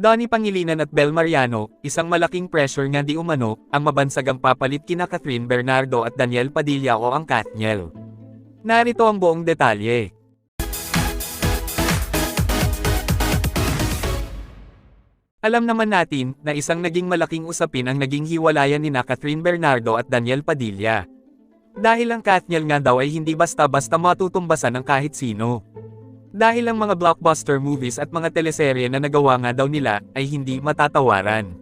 Donnie Pangilinan at Bel Mariano, isang malaking pressure nga di umano, ang mabansagang papalit kina Catherine Bernardo at Daniel Padilla o ang Katniel. Narito ang buong detalye. Alam naman natin na isang naging malaking usapin ang naging hiwalayan ni na Catherine Bernardo at Daniel Padilla. Dahil ang Katniel nga daw ay hindi basta-basta matutumbasan ng kahit sino. Dahil ang mga blockbuster movies at mga teleserye na nagawa nga daw nila ay hindi matatawaran.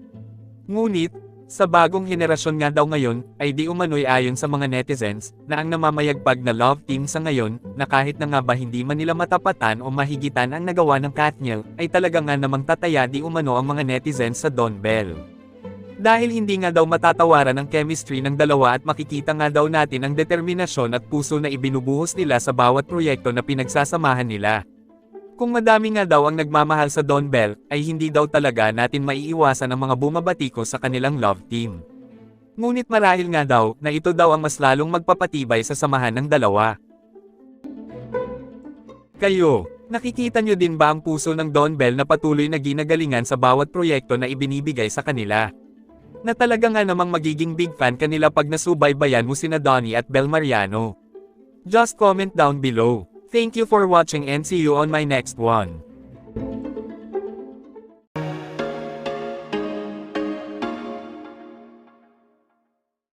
Ngunit, sa bagong henerasyon nga daw ngayon, ay di umano'y ayon sa mga netizens, na ang namamayagpag na love team sa ngayon, na kahit na nga ba hindi man nila matapatan o mahigitan ang nagawa ng Katniel, ay talaga nga namang tataya di umano ang mga netizens sa Don Bell. Dahil hindi nga daw matatawaran ang chemistry ng dalawa at makikita nga daw natin ang determinasyon at puso na ibinubuhos nila sa bawat proyekto na pinagsasamahan nila. Kung madami nga daw ang nagmamahal sa Don Bell, ay hindi daw talaga natin maiiwasan ang mga bumabatiko sa kanilang love team. Ngunit marahil nga daw, na ito daw ang mas lalong magpapatibay sa samahan ng dalawa. Kayo, nakikita nyo din ba ang puso ng Don Bell na patuloy na ginagalingan sa bawat proyekto na ibinibigay sa kanila? Na talaga nga namang magiging big fan kanila pag nasubaybayan mo sina Donnie at Bel Mariano. Just comment down below. Thank you for watching and see you on my next one.